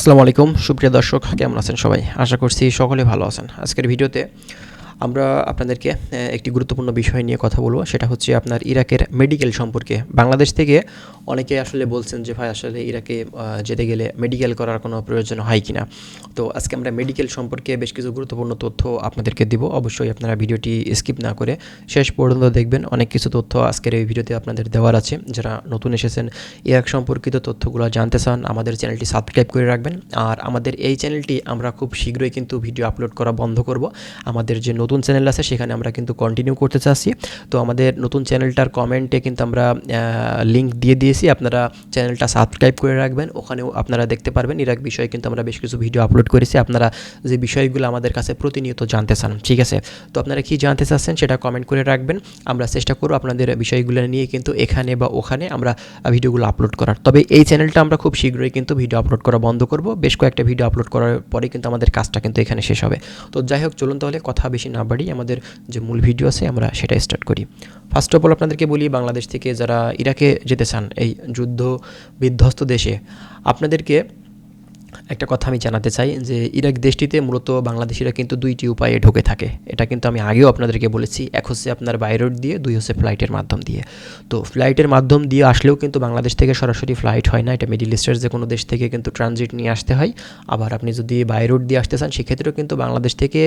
আসসালামু আলাইকুম। সুপ্রিয় দর্শক কেমন আছেন সবাই? আশা করছি সকলে ভালো আছেন। আজকের ভিডিওতে আমরা আপনাদেরকে একটি গুরুত্বপূর্ণ বিষয় নিয়ে কথা বলব। সেটা হচ্ছে আপনার ইরাকের মেডিকেল সম্পর্কে। বাংলাদেশ থেকে অনেকে আসলে বলছেন যে, ভাই, আসলে ইরাকে যেতে গেলে মেডিকেল করার কোনো প্রয়োজন হয় কিনা? তো আজকে আমরা মেডিকেল সম্পর্কে বেশ কিছু গুরুত্বপূর্ণ তথ্য আপনাদেরকে দিব। অবশ্যই আপনারা ভিডিওটি স্কিপ না করে শেষ পর্যন্ত দেখবেন। অনেক কিছু তথ্য আজকের এই ভিডিওতে আপনাদের দেওয়ার আছে। যারা নতুন এসেছেন, ইরাক সম্পর্কিত তথ্যগুলো জানতে চান, আমাদের চ্যানেলটি সাবস্ক্রাইব করে রাখবেন। আর আমাদের এই চ্যানেলটি আমরা খুব শীঘ্রই কিন্তু ভিডিও আপলোড করা বন্ধ করব। আমাদের যে নতুন চ্যানেল আছে, সেখানে আমরা কিন্তু কন্টিনিউ করতে চাচ্ছি। তো আমাদের নতুন চ্যানেলটার কমেন্টে কিন্তু আমরা লিঙ্ক দিয়ে দিয়েছি। আপনারা চ্যানেলটা সাবস্ক্রাইব করে রাখবেন। ওখানেও আপনারা দেখতে পারবেন। ইরাক বিষয়ে কিন্তু আমরা বেশ কিছু ভিডিও আপলোড করেছি। আপনারা যে বিষয়গুলো আমাদের কাছে প্রতিনিয়ত জানতে চান, ঠিক আছে? তো আপনারা কি জানতে চাচ্ছেন সেটা কমেন্ট করে রাখবেন। আমরা চেষ্টা করব আপনাদের বিষয়গুলো নিয়ে কিন্তু এখানে বা ওখানে আমরা ভিডিওগুলো আপলোড করার। তবে এই চ্যানেলটা আমরা খুব শীঘ্রই কিন্তু ভিডিও আপলোড করা বন্ধ করব। বেশ কয়েকটা ভিডিও আপলোড করার পরে কিন্তু আমাদের কাজটা কিন্তু এখানে শেষ হবে। তো যাই হোক, চলুন তাহলে কথা বেশি না বাড়ি, আমাদের যে মূল ভিডিও আছে, আমরা সেটা স্টার্ট করি। ফার্স্ট অফ অল আপনাদেরকে বলি, বাংলাদেশ থেকে যারা ইরাকে যেতে চান, এই যুদ্ধ বিধ্বস্ত দেশে, আপনাদেরকে একটা কথা আমি জানাতে চাই, যে ইরাক দেশটিতে মূলত বাংলাদেশিরা কিন্তু দুইটি উপায়ে ঢুকে থাকে। এটা কিন্তু আমি আগেও আপনাদেরকে বলেছি, এক হচ্ছে আপনার রোড দিয়ে, দুই হচ্ছে ফ্লাইটের মাধ্যম দিয়ে। তো ফ্লাইটের মাধ্যম দিয়ে আসলেও কিন্তু বাংলাদেশ থেকে সরাসরি ফ্লাইট হয় না, এটা মিডিল ইস্টের যে কোনো দেশ থেকে কিন্তু ট্রানজিট নিয়ে আসতে হয়। আবার আপনি যদি রোড দিয়ে আসতে চান, সেক্ষেত্রেও কিন্তু বাংলাদেশ থেকে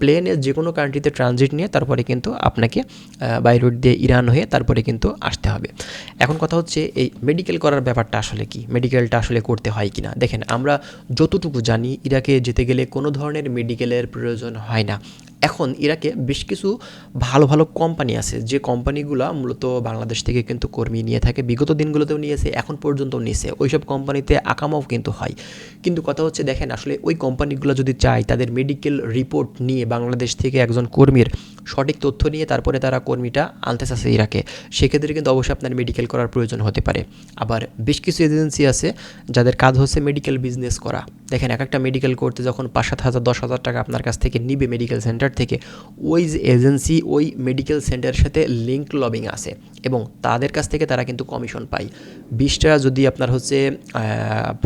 প্লেনে যে কোনো কান্ট্রিতে ট্রানজিট নিয়ে তারপরে কিন্তু আপনাকে বাই রোড দিয়ে ইরান হয়ে তারপরে কিন্তু আসতে হবে। এখন কথা হচ্ছে এই মেডিকেল করার ব্যাপারটা আসলে কি? মেডিকেলটা আসলে করতে হয় কি না দেখেন, আমরা যতটুকু জানি, ইরাকে যেতে গেলে কোনো ধরনের মেডিকেলের প্রয়োজন হয় না। এখন ইরাকে বেশ কিছু ভালো ভালো কোম্পানি আছে। যে কোম্পানিগুলো মূলত বাংলাদেশ থেকে কিন্তু কর্মী নিয়ে থাকে, বিগত দিনগুলোতেও নিয়েছে, এখন পর্যন্ত নিয়েছে। ওইসব কোম্পানিতে আকামাও কিন্তু হয়। কিন্তু কথা হচ্ছে, দেখেন, আসলে ওই কোম্পানিগুলো যদি চায়, তাদের মেডিকেল রিপোর্ট নিয়ে বাংলাদেশ থেকে একজন কর্মীর সঠিক তথ্য নিয়ে তারপরে তারা কর্মীটা আনতে চাচ্ছে ইরাকে। সেক্ষেত্রে কিন্তু অবশ্যই আপনার মেডিকেল করার প্রয়োজন হতে পারে। আবার বেশ কিছু এজেন্সি আছে যাদের কাজ হচ্ছে মেডিকেল বিজনেস করা। দেখেন, এক একটা মেডিকেল করতে যখন পাঁচ সাত হাজার, দশ হাজার টাকা আপনার কাছ থেকে নিবে মেডিকেল সেন্টার থেকে, ওই যে এজেন্সি ওই মেডিকেল সেন্টারের সাথে লিঙ্ক লবিং আছে এবং তাদের কাছ থেকে তারা কিন্তু কমিশন পায়। বিশটা যদি আপনার হচ্ছে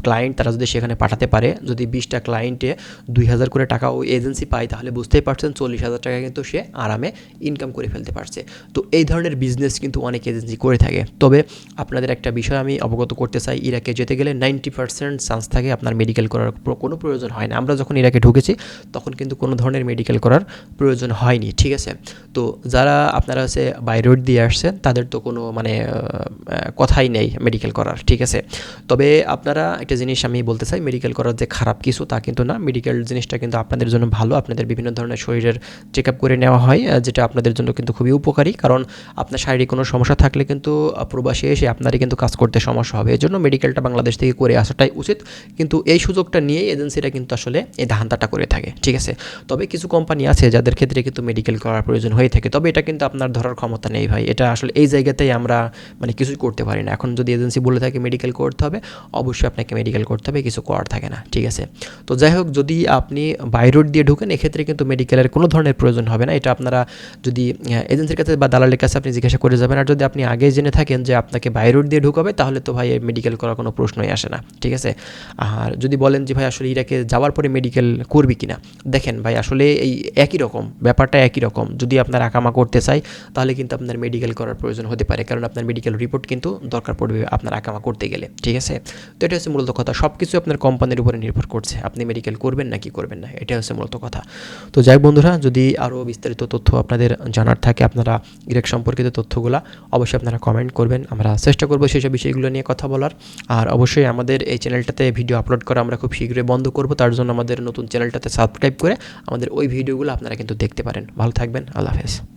ক্লায়েন্ট তারা যদি সেখানে পাঠাতে পারে, যদি বিশটা ক্লায়েন্টে দুই হাজার করে টাকা ওই এজেন্সি পায়, তাহলে বুঝতেই পারছেন, চল্লিশ হাজার টাকা কিন্তু সে আরামে ইনকাম করে ফেলতে পারছে। তো এই ধরনের বিজনেস কিন্তু অনেক এজেন্সি করে থাকে। তবে আপনাদের একটা বিষয় আমি অবগত করতে চাই, ইরাকে যেতে গেলে নাইনটি পার্সেন্ট চান্স থাকে আপনার মেডিকেল করার কোনো প্রয়োজন হয় না। আমরা যখন ইরাকে ঢুকেছি, তখন কিন্তু কোনো ধরনের মেডিকেল করার প্রয়োজন হয়নি, ঠিক আছে? তো যারা আপনারা হচ্ছে বাই রোড দিয়ে আসছেন, তাদের তো কোনো মানে কথাই নেই মেডিকেল করার, ঠিক আছে? তবে আপনারা একটা জিনিস আমি বলতে চাই মেডিকেল করার যে খারাপ কিছু তা কিন্তু না মেডিকেল জিনিসটা কিন্তু আপনাদের জন্য ভালো, আপনাদের বিভিন্ন ধরনের শরীরের চেক আপ করে নেওয়া হয় যেটা আপনাদের জন্য কিন্তু খুবই উপকারী। কারণ আপনার শারীরিক কোনো সমস্যা থাকলে কিন্তু প্রবাসে এসে আপনারই কিন্তু কাজ করতে সমস্যা হবে। এই জন্য মেডিকেলটা বাংলাদেশ থেকে করে আসাটাই উচিত। কিন্তু এই সুযোগটা নিয়েই এজেন্সিরা কিন্তু আসলে এই ধান্দাটা করে থাকে। ঠিক আছে? তবে কিছু কোম্পানি আছে যাদের ক্ষেত্রে কিন্তু মেডিকেল করার প্রয়োজন হয়ে থাকে। তবে এটা কিন্তু আপনার ধরার ক্ষমতা নেই ভাই। এটা আসলে এই জায়গাতেই আমরা মানে কিছুই করতে পারি না। এখন যদি এজেন্সি বলে থাকে মেডিকেল করতে হবে, অবশ্যই আপনাকে মেডিকেল করতে হবে। কিছু করার থাকে না। ঠিক আছে? তো যাই হোক, যদি আপনি বাই রোড দিয়ে ঢুকেন, এক্ষেত্রে কিন্তু মেডিকেলের কোনো ধরনের প্রয়োজন হবে না। এটা আপনারা যদি এজেন্সির কাছে বা দালালের কাছে আপনি জিজ্ঞাসা করে যাবেন আর যদি আপনি আগে জেনে থাকেন যে আপনাকে বাই রোড দিয়ে ঢুকাবে, তাহলে তো ভাই মেডিকেল করার কোনো প্রশ্নই আসে না। ঠিক আছে? আর যদি বলেন যে ভাই আসলে ইরাকে যাওয়ার পরে মেডিকেল করবি কিনা? দেখেন ভাই, আসলে এই একই রকম, ব্যাপারটা একই রকম। যদি আপনার আকামা করতে চাই তাহলে কিন্তু আপনার মেডিকেল করার প্রয়োজন হতে পারে। কারণ আপনার মেডিকেল রিপোর্ট কিন্তু দরকার পড়বে আপনার আকামা করতে গেলে। ঠিক আছে? তো এটা হচ্ছে মূলত কথা। সব কিছু আপনার কোম্পানির উপরে নির্ভর করছে। আপনি মেডিকেল করবেন না কি করবেন না? এটা হচ্ছে মূলত কথা। তো যাই বন্ধুরা, যদি আরও বিস্তারিত তথ্য আপনাদের জানার থাকে, আপনারা ইরেক সম্পর্কিত তথ্যগুলো অবশ্যই আপনারা কমেন্ট করবেন। আমরা চেষ্টা করব সেসব বিষয়গুলো নিয়ে কথা বলার। আর অবশ্যই আমাদের এই চ্যানেলটাতে ভিডিও আপলোড করা আমরা খুব শীঘ্রই বন্ধ করব, তার জন্য আমাদের নতুন চ্যানেলটাতে সাবস্ক্রাইব করে আমাদের ওই ভিডিওগুলো আপনারা কিন্তু দেখতে পারেন। ভালো থাকবেন, আল্লাহ হাফেজ।